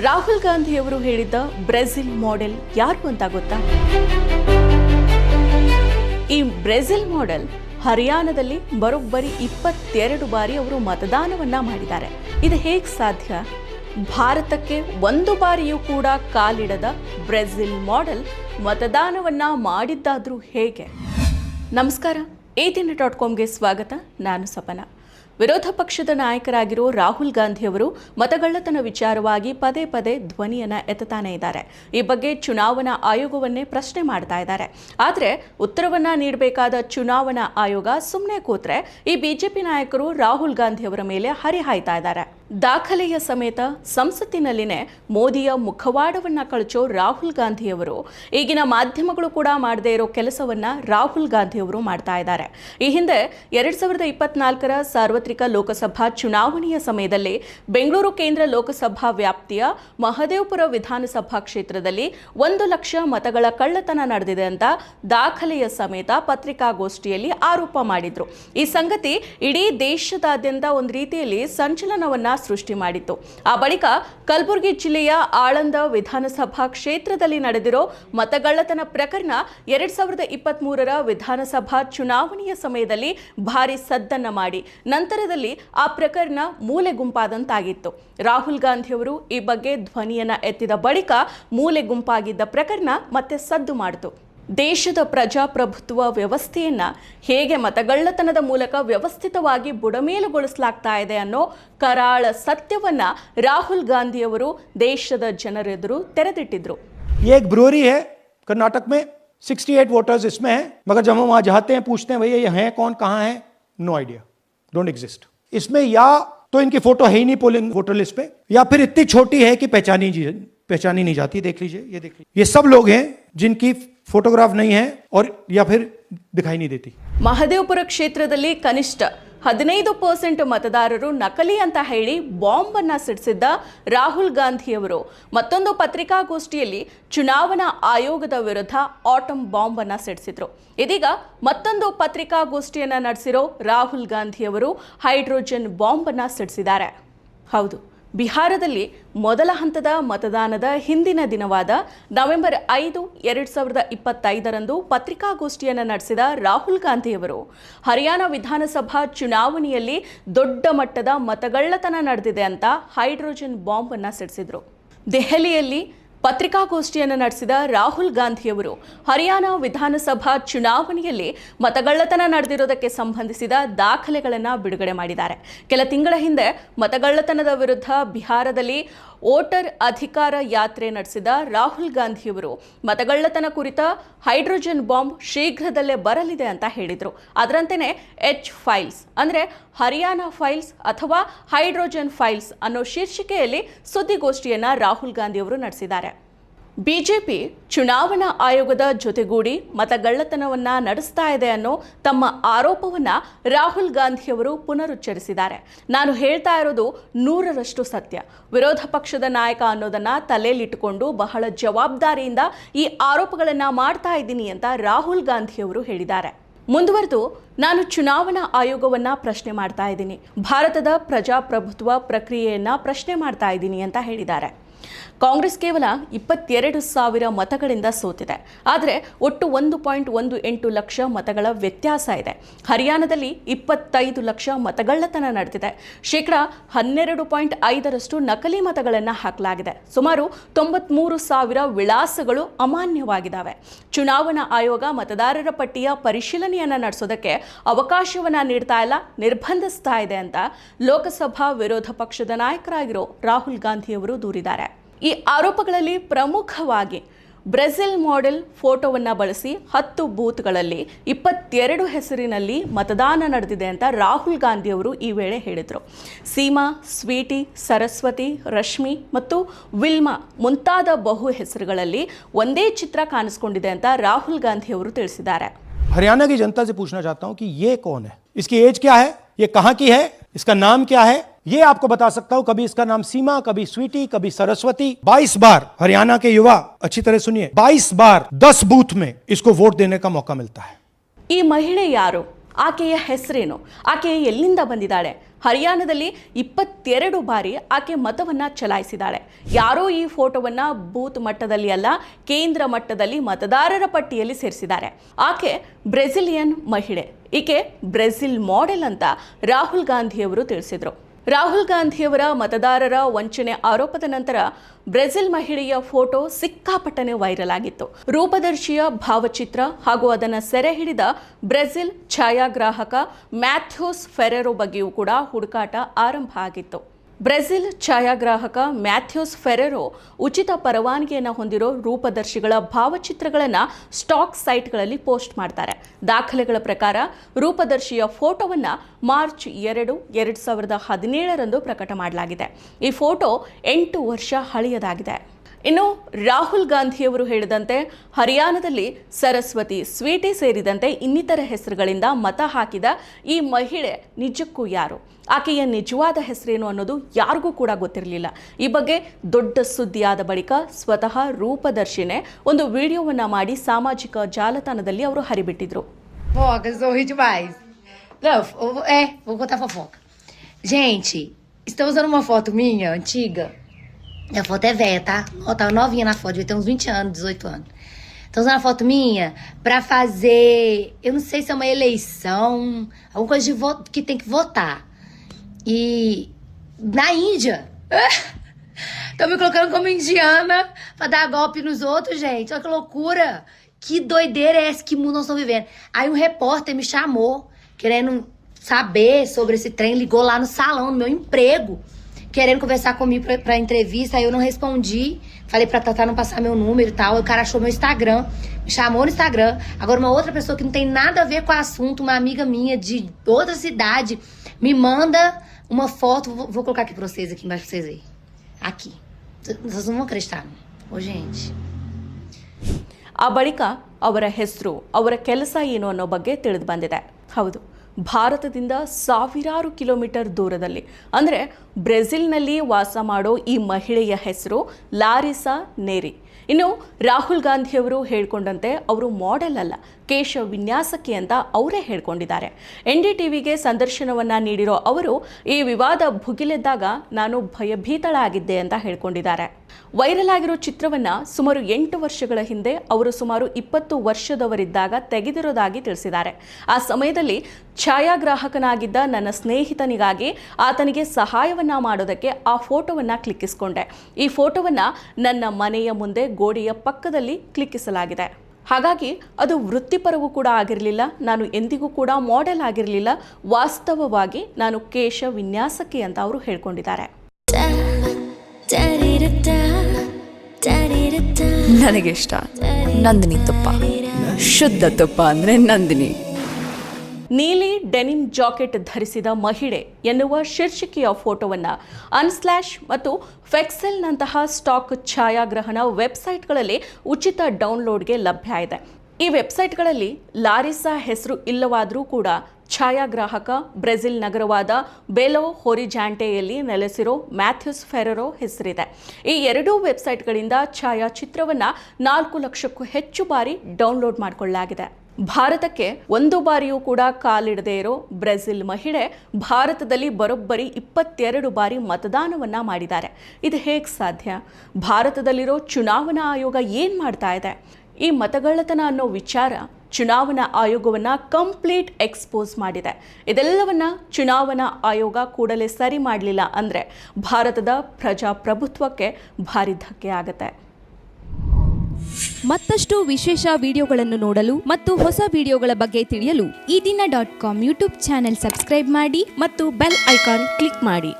ರಾಹುಲ್ ಗಾಂಧಿಯವರು ಹೇಳಿದ್ದ Brazil model ಯಾರು ಅಂತ ಗೊತ್ತಾ? ಈ ಬ್ರೆಜಿಲ್ ಮಾಡೆಲ್ ಹರಿಯಾಣದಲ್ಲಿ ಬರೋಬ್ಬರಿ ಇಪ್ಪತ್ತೆರಡು ಬಾರಿ ಅವರು ಮತದಾನವನ್ನ ಮಾಡಿದ್ದಾರೆ. ಇದು ಹೇಗೆ ಸಾಧ್ಯ? ಭಾರತಕ್ಕೆ ಒಂದು ಬಾರಿಯೂ ಕೂಡ ಕಾಲಿಡದ ಬ್ರೆಜಿಲ್ ಮಾಡೆಲ್ ಮತದಾನವನ್ನ ಮಾಡಿದ್ದಾದರೂ ಹೇಗೆ? ನಮಸ್ಕಾರ ಏಟಿನ ಡಾಟ್ ಕಾಮ್ಗೆ ಸ್ವಾಗತ. ನಾನು ಸಪನ. ವಿರೋಧ ಪಕ್ಷದ ನಾಯಕರಾಗಿರೋ ರಾಹುಲ್ ಗಾಂಧಿ ಅವರು ಮತಗಳ್ಳತನ ವಿಚಾರವಾಗಿ ಪದೇ ಪದೇ ಧ್ವನಿಯನ್ನ ಎತ್ತುತ್ತಾನೆ ಇದ್ದಾರೆ. ಈ ಬಗ್ಗೆ ಚುನಾವಣಾ ಆಯೋಗವನ್ನೇ ಪ್ರಶ್ನೆ ಮಾಡ್ತಾ ಇದ್ದಾರೆ. ಆದರೆ ಉತ್ತರವನ್ನ ನೀಡಬೇಕಾದ ಚುನಾವಣಾ ಆಯೋಗ ಸುಮ್ಮನೆ ಕೂತ್ರೆ ಈ ಬಿಜೆಪಿ ನಾಯಕರು ರಾಹುಲ್ ಗಾಂಧಿ ಅವರ ಮೇಲೆ ಹರಿಹಾಯ್ತಾ ಇದ್ದಾರೆ. ದಾಖಲೆಯ ಸಮೇತ ಸಂಸತ್ತಿನಲ್ಲಿನೇ ಮೋದಿಯ ಮುಖವಾಡವನ್ನು ಕಳಚೋ ರಾಹುಲ್ ಗಾಂಧಿಯವರು. ಈಗಿನ ಮಾಧ್ಯಮಗಳು ಕೂಡ ಮಾಡದೇ ಇರೋ ಕೆಲಸವನ್ನ ರಾಹುಲ್ ಗಾಂಧಿಯವರು ಮಾಡ್ತಾ ಇದ್ದಾರೆ. ಈ ಹಿಂದೆ ಎರಡು ಸಾವಿರದ ಇಪ್ಪತ್ನಾಲ್ಕರ ಸಾರ್ವತ್ರಿಕ ಲೋಕಸಭಾ ಚುನಾವಣೆಯ ಸಮಯದಲ್ಲಿ ಬೆಂಗಳೂರು ಕೇಂದ್ರ ಲೋಕಸಭಾ ವ್ಯಾಪ್ತಿಯ ಮಹದೇವಪುರ ವಿಧಾನಸಭಾ ಕ್ಷೇತ್ರದಲ್ಲಿ ಒಂದು ಲಕ್ಷ ಮತಗಳ ಕಳ್ಳತನ ನಡೆದಿದೆ ಅಂತ ದಾಖಲೆಯ ಸಮೇತ ಪತ್ರಿಕಾಗೋಷ್ಠಿಯಲ್ಲಿ ಆರೋಪ ಮಾಡಿದ್ರು. ಈ ಸಂಗತಿ ಇಡೀ ದೇಶದಾದ್ಯಂತ ಒಂದು ರೀತಿಯಲ್ಲಿ ಸಂಚಲನವನ್ನ ಸೃಷ್ಟಿ ಮಾಡಿತ್ತು. ಆ ಬಳಿಕ ಕಲಬುರಗಿ ಜಿಲ್ಲೆಯ ಆಳಂದ ವಿಧಾನಸಭಾ ಕ್ಷೇತ್ರದಲ್ಲಿ ನಡೆದಿರೋ ಮತಗಳ್ಳತನ ಪ್ರಕರಣ ಎರಡ್ ಸಾವಿರದ ಇಪ್ಪತ್ತ್ ಮೂರರ ವಿಧಾನಸಭಾ ಚುನಾವಣೆಯ ಸಮಯದಲ್ಲಿ ಭಾರಿ ಸದ್ದನ್ನ ಮಾಡಿ, ನಂತರದಲ್ಲಿ ಆ ಪ್ರಕರಣ ಮೂಲೆ ಗುಂಪಾದಂತಾಗಿತ್ತು. ರಾಹುಲ್ ಗಾಂಧಿಯವರು ಈ ಬಗ್ಗೆ ಧ್ವನಿಯನ್ನ ಎತ್ತಿದ ಬಳಿಕ ಮೂಲೆ ಗುಂಪಾಗಿದ್ದ ಪ್ರಕರಣ ಮತ್ತೆ ಸದ್ದು ಮಾಡಿತು. ದೇಶದ ಪ್ರಜಾಪ್ರಭುತ್ವ ವ್ಯವಸ್ಥೆಯನ್ನ ಹೇಗೆ ಮತಗಳ್ಳತನದ ಮೂಲಕ ವ್ಯವಸ್ಥಿತವಾಗಿ ಬುಡಮೇಲುಗೊಳಿಸಲಾಗ್ತಾ ಇದೆ ಅನ್ನೋ ಕರಾಳ ಸತ್ಯವನ್ನ ರಾಹುಲ್ ಗಾಂಧಿಯವರು ದೇಶದ ಜನರೆದುರು ತೆರೆದಿಟ್ಟಿದ್ರು ये एक ब्रोरी है कर्नाटक में 68 वोटर्स इसमें हैं मगर जब हम वहां जाते हैं पूछते हैं भैया ये हैं कौन कहाँ हैं नो आइडिया डोंट एग्जिस्ट इसमें या तो इनकी फोटो है ही नहीं पोलिंग वोटर लिस्ट पे या फिर इतनी छोटी है कि पहचानी जी- पहचानी नहीं जाती देख लीजिए ये देख लीजिए ये सब लोग हैं जिनकी फोटोग्राफ नहीं है और या फिर दिखाई नहीं देती ಮಹದೇವಪುರ ಕ್ಷೇತ್ರದಲ್ಲಿ ಕನಿಷ್ಠ ಹದಿನೈದು ಪರ್ಸೆಂಟ್ ಮತದಾರರು ನಕಲಿ ಅಂತ ಹೇಳಿ ಬಾಂಬ್ ಅನ್ನ ಸಿಡಿಸಿದ್ದ ರಾಹುಲ್ ಗಾಂಧಿಯವರು ಮತ್ತೊಂದು ಪತ್ರಿಕಾಗೋಷ್ಠಿಯಲ್ಲಿ ಚುನಾವಣಾ ಆಯೋಗದ ವಿರುದ್ಧ ಆಟಮ್ ಬಾಂಬ್ ಅನ್ನ ಸಿಡಿಸಿದ್ರು ಇದೀಗ ಮತ್ತೊಂದು ಪತ್ರಿಕಾಗೋಷ್ಠಿಯನ್ನ ನಡೆಸಿರೋ ರಾಹುಲ್ ಗಾಂಧಿಯವರು ಹೈಡ್ರೋಜನ್ ಬಾಂಬ್ ಅನ್ನ ಸಿಡಿಸಿದ್ದಾರೆ ಹೌದು ಬಿಹಾರದಲ್ಲಿ ಮೊದಲ ಹಂತದ ಮತದಾನದ ಹಿಂದಿನ ದಿನವಾದ ನವೆಂಬರ್ ಐದು, ಎರಡು ಸಾವಿರದ ಇಪ್ಪತ್ತೈದರಂದು ಪತ್ರಿಕಾಗೋಷ್ಠಿಯನ್ನು ನಡೆಸಿದ ರಾಹುಲ್ ಗಾಂಧಿಯವರು. ಹರಿಯಾಣ ವಿಧಾನಸಭಾ ಚುನಾವಣೆಯಲ್ಲಿ ದೊಡ್ಡ ಮಟ್ಟದ ಮತಗಳ್ಳತನ ನಡೆದಿದೆ ಅಂತ ಹೈಡ್ರೋಜನ್ ಬಾಂಬ್ ಅನ್ನ ಸಿಡಿಸಿದ್ರು. ದೆಹಲಿಯಲ್ಲಿ ಪತ್ರಿಕಾಗೋಷ್ಠಿಯನ್ನು ನಡೆಸಿದ ರಾಹುಲ್ ಗಾಂಧಿಯವರು ಹರಿಯಾಣ ವಿಧಾನಸಭಾ ಚುನಾವಣೆಯಲ್ಲಿ ಮತಗಳ್ಳತನ ನಡೆದಿರೋದಕ್ಕೆ ಸಂಬಂಧಿಸಿದ ದಾಖಲೆಗಳನ್ನು ಬಿಡುಗಡೆ ಮಾಡಿದ್ದಾರೆ. ಕೆಲ ತಿಂಗಳ ಹಿಂದೆ ಮತಗಳ್ಳತನದ ವಿರುದ್ಧ ಬಿಹಾರದಲ್ಲಿ ವೋಟರ್ ಅಧಿಕಾರ ಯಾತ್ರೆ ನಡೆಸಿದ ರಾಹುಲ್ ಗಾಂಧಿಯವರು. ಮತಗಳ್ಳತನ ಕುರಿತ ಹೈಡ್ರೋಜನ್ ಬಾಂಬ್ ಶೀಘ್ರದಲ್ಲೇ ಬರಲಿದೆ ಅಂತ ಹೇಳಿದರು. ಅದರಂತೆಯೇ ಎಚ್ ಫೈಲ್ಸ್ ಅಂದರೆ ಹರಿಯಾಣ ಫೈಲ್ಸ್ ಅಥವಾ ಹೈಡ್ರೋಜನ್ ಫೈಲ್ಸ್ ಅನ್ನೋ ಶೀರ್ಷಿಕೆಯಲ್ಲಿ ಸುದ್ದಿಗೋಷ್ಠಿಯನ್ನು ರಾಹುಲ್ ಗಾಂಧಿಯವರು ನಡೆಸಿದ್ದಾರೆ. ಬಿಜೆಪಿ ಚುನಾವಣಾ ಆಯೋಗದ ಜೊತೆಗೂಡಿ ಮತಗಳ್ಳತನವನ್ನ ನಡೆಸ್ತಾ ಇದೆ ಅನ್ನೋ ತಮ್ಮ ಆರೋಪವನ್ನ ರಾಹುಲ್ ಗಾಂಧಿಯವರು ಪುನರುಚ್ಚರಿಸಿದ್ದಾರೆ. ನಾನು ಹೇಳ್ತಾ ಇರೋದು ನೂರರಷ್ಟು ಸತ್ಯ. ವಿರೋಧ ಪಕ್ಷದ ನಾಯಕ ಅನ್ನೋದನ್ನ ತಲೆಯಲ್ಲಿಟ್ಟುಕೊಂಡು ಬಹಳ ಜವಾಬ್ದಾರಿಯಿಂದ ಈ ಆರೋಪಗಳನ್ನ ಮಾಡ್ತಾ ಇದ್ದೀನಿ ಅಂತ ರಾಹುಲ್ ಗಾಂಧಿಯವರು ಹೇಳಿದ್ದಾರೆ. ಮುಂದುವರೆದು ನಾನು ಚುನಾವಣಾ ಆಯೋಗವನ್ನ ಪ್ರಶ್ನೆ ಮಾಡ್ತಾ ಇದ್ದೀನಿ. ಭಾರತದ ಪ್ರಜಾಪ್ರಭುತ್ವ ಪ್ರಕ್ರಿಯೆಯನ್ನ ಪ್ರಶ್ನೆ ಮಾಡ್ತಾ ಇದ್ದೀನಿ ಅಂತ ಹೇಳಿದ್ದಾರೆ. ಕಾಂಗ್ರೆಸ್ ಕೇವಲ ಇಪ್ಪತ್ತೆರಡು ಸಾವಿರ ಮತಗಳಿಂದ ಸೋತಿದೆ. ಆದರೆ ಒಟ್ಟು ಒಂದು ಪಾಯಿಂಟ್ ಒಂದು ಎಂಟು ಲಕ್ಷ ಮತಗಳ ವ್ಯತ್ಯಾಸ ಇದೆ. ಹರಿಯಾಣದಲ್ಲಿ ಇಪ್ಪತ್ತೈದು ಲಕ್ಷ ಮತಗಳ್ಳತನ ನಡೆದಿದೆ. ಶೇಕಡ ಹನ್ನೆರಡು ಪಾಯಿಂಟ್ ಐದರಷ್ಟು ನಕಲಿ ಮತಗಳನ್ನು ಹಾಕಲಾಗಿದೆ. ಸುಮಾರು ತೊಂಬತ್ಮೂರು ಸಾವಿರ ವಿಳಾಸಗಳು ಅಮಾನ್ಯವಾಗಿದ್ದಾವೆ. ಚುನಾವಣಾ ಆಯೋಗ ಮತದಾರರ ಪಟ್ಟಿಯ ಪರಿಶೀಲನೆಯನ್ನು ನಡೆಸೋದಕ್ಕೆ ಅವಕಾಶವನ್ನ ನೀಡ್ತಾ ಇಲ್ಲ, ನಿರ್ಬಂಧಿಸ್ತಾ ಇದೆ ಅಂತ ಲೋಕಸಭಾ ವಿರೋಧ ಪಕ್ಷದ ನಾಯಕರಾಗಿರೋ ರಾಹುಲ್ ಗಾಂಧಿಯವರು ದೂರಿದ್ದಾರೆ. ಈ ಆರೋಪಗಳಲ್ಲಿ ಪ್ರಮುಖವಾಗಿ ಬ್ರೆಜಿಲ್ ಮಾಡೆಲ್ ಫೋಟೋವನ್ನು ಬಳಸಿ ಹತ್ತು ಬೂತ್ಗಳಲ್ಲಿ ಇಪ್ಪತ್ತೆರಡು ಹೆಸರಿನಲ್ಲಿ ಮತದಾನ ನಡೆದಿದೆ ಅಂತ ರಾಹುಲ್ ಗಾಂಧಿ ಅವರು ಈ ವೇಳೆ ಹೇಳಿದರು ಸೀಮಾ ಸ್ವೀಟಿ ಸರಸ್ವತಿ ರಶ್ಮಿ ಮತ್ತು ವಿಲ್ಮಾ ಮುಂತಾದ ಬಹು ಹೆಸರುಗಳಲ್ಲಿ ಒಂದೇ ಚಿತ್ರ ಕಾಣಿಸ್ಕೊಂಡಿದೆ ಅಂತ ರಾಹುಲ್ ಗಾಂಧಿ ಅವರು ತಿಳಿಸಿದ್ದಾರೆ हरियाणा की जनता से पूछना चाहता हूं कि ये कौन है इसकी एज क्या है ये कहां की है इसका नाम क्या है ये आपको बता सकता हूं कभी इसका नाम सीमा कभी स्वीटी कभी सरस्वती 22 बार हरियाणा के युवा अच्छी तरह सुनिए 22 बार 10 बूथ में इसको वोट देने का मौका मिलता है ಈ ಮಹಿಳೆ ಯಾರು ಆಕೆಯ ಹೆಸರೇನು ಆಕೆ ಎಲ್ಲಿಂದ ಬಂದಿದ್ದಾಳೆ ಹರಿಯಾಣದಲ್ಲಿ ಇಪ್ಪತ್ತೆರಡು ಬಾರಿ ಆಕೆ ಮತವನ್ನ ಚಲಾಯಿಸಿದ್ದಾಳೆ ಯಾರೋ ಈ ಫೋಟೋವನ್ನ ಬೂತ್ ಮಟ್ಟದಲ್ಲಿ ಅಲ್ಲ ಕೇಂದ್ರ ಮಟ್ಟದಲ್ಲಿ ಮತದಾರರ ಪಟ್ಟಿಯಲ್ಲಿ ಸೇರಿಸಿದ್ದಾರೆ ಆಕೆ ಬ್ರೆಜಿಲಿಯನ್ ಮಹಿಳೆ ಈಕೆ ಬ್ರೆಜಿಲ್ ಮಾಡೆಲ್ ಅಂತ ರಾಹುಲ್ ಗಾಂಧಿಯವರು ತಿಳಿಸಿದರು ರಾಹುಲ್ ಗಾಂಧಿಯವರ ಮತದಾರರ ವಂಚನೆ ಆರೋಪದ ನಂತರ ಬ್ರೆಜಿಲ್ ಮಹಿಳೆಯ ಫೋಟೋ ಸಿಕ್ಕಾಪಟ್ಟನೆ ವೈರಲ್ ಆಗಿತ್ತು. ರೂಪದರ್ಶಿಯ ಭಾವಚಿತ್ರ ಹಾಗೂ ಅದನ್ನು ಸೆರೆ ಹಿಡಿದ ಬ್ರೆಜಿಲ್ ಛಾಯಾಗ್ರಾಹಕ ಮ್ಯಾಥ್ಯೂಸ್ ಫೆರೆರೋ ಬಗ್ಗೆಯೂ ಕೂಡ ಹುಡುಕಾಟ ಆರಂಭ ಆಗಿತ್ತು. ಬ್ರೆಜಿಲ್ ಛಾಯಾಗ್ರಾಹಕ ಮ್ಯಾಥ್ಯೂಸ್ ಫೆರೆರೋ ಉಚಿತ ಪರವಾನಗಿಯನ್ನು ಹೊಂದಿರೋ ರೂಪದರ್ಶಿಗಳ ಭಾವಚಿತ್ರಗಳನ್ನು ಸ್ಟಾಕ್ ಸೈಟ್ಗಳಲ್ಲಿ ಪೋಸ್ಟ್ ಮಾಡ್ತಾರೆ. ದಾಖಲೆಗಳ ಪ್ರಕಾರ ರೂಪದರ್ಶಿಯ ಫೋಟೋವನ್ನು ಮಾರ್ಚ್ ಎರಡು ಎರಡು ಸಾವಿರದ ಹದಿನೇಳರಂದು ಪ್ರಕಟ ಮಾಡಲಾಗಿದೆ. ಈ ಫೋಟೋ ಎಂಟು ವರ್ಷ ಹಳೆಯದಾಗಿದೆ. ಇನ್ನು ರಾಹುಲ್ ಗಾಂಧಿಯವರು ಹೇಳಿದಂತೆ ಹರಿಯಾಣದಲ್ಲಿ ಸರಸ್ವತಿ ಸ್ವೀಟಿ ಸೇರಿದಂತೆ ಇನ್ನಿತರ ಹೆಸರುಗಳಿಂದ ಮತ ಹಾಕಿದ ಈ ಮಹಿಳೆ ನಿಜಕ್ಕೂ ಯಾರು ಆಕೆಯ ನಿಜವಾದ ಹೆಸರೇನು ಅನ್ನೋದು ಯಾರಿಗೂ ಕೂಡ ಗೊತ್ತಿರಲಿಲ್ಲ ಈ ಬಗ್ಗೆ ದೊಡ್ಡ ಸುದ್ದಿಯಾದ ಬಳಿಕ ಸ್ವತಃ ರೂಪದರ್ಶಿನೇ ಒಂದು ವಿಡಿಯೋವನ್ನು ಮಾಡಿ ಸಾಮಾಜಿಕ ಜಾಲತಾಣದಲ್ಲಿ ಅವರು ಹರಿಬಿಟ್ಟಿದ್ರು. Gente, estão usando uma foto minha, antiga. A foto é velha, tá? Ó, tava novinha na foto, devia ter uns 20 anos, 18 anos. Estão usando a foto minha pra fazer. Eu não sei se é uma eleição, alguma coisa de voto que tem que votar. E na Índia. Estão me colocando como indiana pra dar golpe nos outros, gente. Olha que loucura. Que doideira é essa? Que mundo nós estamos vivendo? Aí um repórter me chamou, querendo saber sobre esse trem, ligou lá no salão, no meu emprego, querendo conversar comigo pra, pra entrevista. Aí eu não respondi. Falei pra Tatá não passar meu número e tal. Aí o cara achou meu Instagram, me chamou no Instagram. Agora, uma outra pessoa que não tem nada a ver com o assunto, uma amiga minha de outra cidade, me manda uma foto. Vou, vou colocar aqui pra vocês, aqui embaixo pra vocês verem. Aqui. Vocês não vão acreditar. não. Ô, gente. ಆ ಬಳಿಕ ಅವರ ಹೆಸರು ಅವರ ಕೆಲಸ ಏನು ಅನ್ನೋ ಬಗ್ಗೆ ತಿಳಿದು ಬಂದಿದೆ ಹೌದು ಭಾರತದಿಂದ ಸಾವಿರಾರು ಕಿಲೋಮೀಟರ್ ದೂರದಲ್ಲಿ. ಅಂದರೆ ಬ್ರೆಜಿಲ್ನಲ್ಲಿ ವಾಸ ಮಾಡೋ ಈ ಮಹಿಳೆಯ ಹೆಸರು ಲಾರಿಸಾ ನೇರಿ. ಇನ್ನು ರಾಹುಲ್ ಗಾಂಧಿಯವರು ಹೇಳ್ಕೊಂಡಂತೆ ಅವರು ಮಾಡೆಲ್ ಅಲ್ಲ ಕೇಶ ವಿನ್ಯಾಸಕಿ ಅಂತ ಅವರೇ ಹೇಳ್ಕೊಂಡಿದ್ದಾರೆ. ಎನ್ ಡಿ ಟಿ ವಿಗೆ ಸಂದರ್ಶನವನ್ನು ನೀಡಿರೋ ಅವರು, ಈ ವಿವಾದ ಭುಗಿಲೆದ್ದಾಗ ನಾನು ಭಯಭೀತಳಾಗಿದ್ದೆ ಅಂತ ಹೇಳ್ಕೊಂಡಿದ್ದಾರೆ. ವೈರಲ್ ಆಗಿರೋ ಚಿತ್ರವನ್ನ ಸುಮಾರು ಎಂಟು ವರ್ಷಗಳ ಹಿಂದೆ ಅವರು ಸುಮಾರು ಇಪ್ಪತ್ತು ವರ್ಷದವರಿದ್ದಾಗ ತೆಗೆದಿರೋದಾಗಿ ತಿಳಿಸಿದ್ದಾರೆ. ಆ ಸಮಯದಲ್ಲಿ ಛಾಯಾಗ್ರಾಹಕನಾಗಿದ್ದ ನನ್ನ ಸ್ನೇಹಿತನಿಗಾಗಿ ಆತನಿಗೆ ಸಹಾಯವನ್ನ ಮಾಡೋದಕ್ಕೆ ಆ ಫೋಟೋವನ್ನು ಕ್ಲಿಕ್ಕಿಸಿಕೊಂಡೆ. ಈ ಫೋಟೋವನ್ನು ನನ್ನ ಮನೆಯ ಮುಂದೆ ಗೋಡೆಯ ಪಕ್ಕದಲ್ಲಿ ಕ್ಲಿಕ್ಕಿಸಲಾಗಿದೆ. ಹಾಗಾಗಿ ಅದು ವೃತ್ತಿಪರವೂ ಕೂಡ ಆಗಿರಲಿಲ್ಲ, ನಾನು ಎಂದಿಗೂ ಕೂಡ ಮಾಡೆಲ್ ಆಗಿರಲಿಲ್ಲ, ವಾಸ್ತವವಾಗಿ ನಾನು ಕೇಶ ವಿನ್ಯಾಸಕ್ಕೆ ಅಂತ ಅವರು ಹೇಳ್ಕೊಂಡಿದ್ದಾರೆ. ನನಗೆ ಇಷ್ಟ ನಂದಿನಿ ತುಪ್ಪ. ಶುದ್ಧ ತುಪ್ಪ ಅಂದರೆ ನಂದಿನಿ. ನೀಲಿ ಡೆನಿಮ್ ಜಾಕೆಟ್ ಧರಿಸಿದ ಮಹಿಳೆ ಎನ್ನುವ ಶೀರ್ಷಿಕೆಯ ಫೋಟೋವನ್ನು ಅನ್ಸ್ಲ್ಯಾಶ್ ಮತ್ತು ಫೆಕ್ಸೆಲ್ನಂತಹ ಸ್ಟಾಕ್ ಛಾಯಾಗ್ರಹಣ ವೆಬ್ಸೈಟ್ಗಳಲ್ಲಿ ಉಚಿತ ಡೌನ್ಲೋಡ್ಗೆ ಲಭ್ಯ ಇದೆ. ಈ ವೆಬ್ಸೈಟ್ಗಳಲ್ಲಿ ಲಾರಿಸಾ ಹೆಸರು ಇಲ್ಲವಾದರೂ ಕೂಡ ಛಾಯಾಗ್ರಾಹಕ, ಬ್ರೆಜಿಲ್ ನಗರವಾದ ಬೆಲೋ ಹೊರಿಜಾಂಟೆಯಲ್ಲಿ ನೆಲೆಸಿರೋ ಮ್ಯಾಥ್ಯೂಸ್ ಫೆರರೋ ಹೆಸರಿದೆ. ಈ ಎರಡೂ ವೆಬ್ಸೈಟ್ಗಳಿಂದ ಛಾಯಾಚಿತ್ರವನ್ನು ನಾಲ್ಕು ಲಕ್ಷಕ್ಕೂ ಹೆಚ್ಚು ಬಾರಿ ಡೌನ್ಲೋಡ್ ಮಾಡಿಕೊಳ್ಳಲಾಗಿದೆ. ಭಾರತಕ್ಕೆ ಒಂದು ಬಾರಿಯೂ ಕೂಡ ಕಾಲಿಡದೇ ಇರೋ ಬ್ರೆಜಿಲ್ ಮಹಿಳೆ ಭಾರತದಲ್ಲಿ ಬರೋಬ್ಬರಿ ಇಪ್ಪತ್ತೆರಡು ಬಾರಿ ಮತದಾನವನ್ನ ಮಾಡಿದ್ದಾರೆ. ಇದು ಹೇಗೆ ಸಾಧ್ಯ? ಭಾರತದಲ್ಲಿರೋ ಚುನಾವಣಾ ಆಯೋಗ ಏನು ಮಾಡ್ತಾ ಇದೆ? ಈ ಮತಗಳ್ಳತನ ಅನ್ನೋ ವಿಚಾರ ಚುನಾವಣಾ ಆಯೋಗವನ್ನ ಕಂಪ್ಲೀಟ್ ಎಕ್ಸ್ಪೋಸ್ ಮಾಡಿದೆ. ಇದೆಲ್ಲವನ್ನ ಚುನಾವಣಾ ಆಯೋಗ ಕೂಡಲೇ ಸರಿ ಮಾಡಲಿಲ್ಲ ಅಂದರೆ ಭಾರತದ ಪ್ರಜಾಪ್ರಭುತ್ವಕ್ಕೆ ಭಾರಿ ಧಕ್ಕೆ ಆಗುತ್ತೆ. ಮತ್ತಷ್ಟು ವಿಶೇಷ ವಿಡಿಯೋಗಳನ್ನು ನೋಡಲು ಮತ್ತು ಹೊಸ ವಿಡಿಯೋಗಳ ಬಗ್ಗೆ ತಿಳಿಯಲು Ee Dina dot com YouTube channel subscribe ಮಾಡಿ ಮತ್ತು ಬೆಲ್ ಐಕಾನ್ ಕ್ಲಿಕ್ ಮಾಡಿ.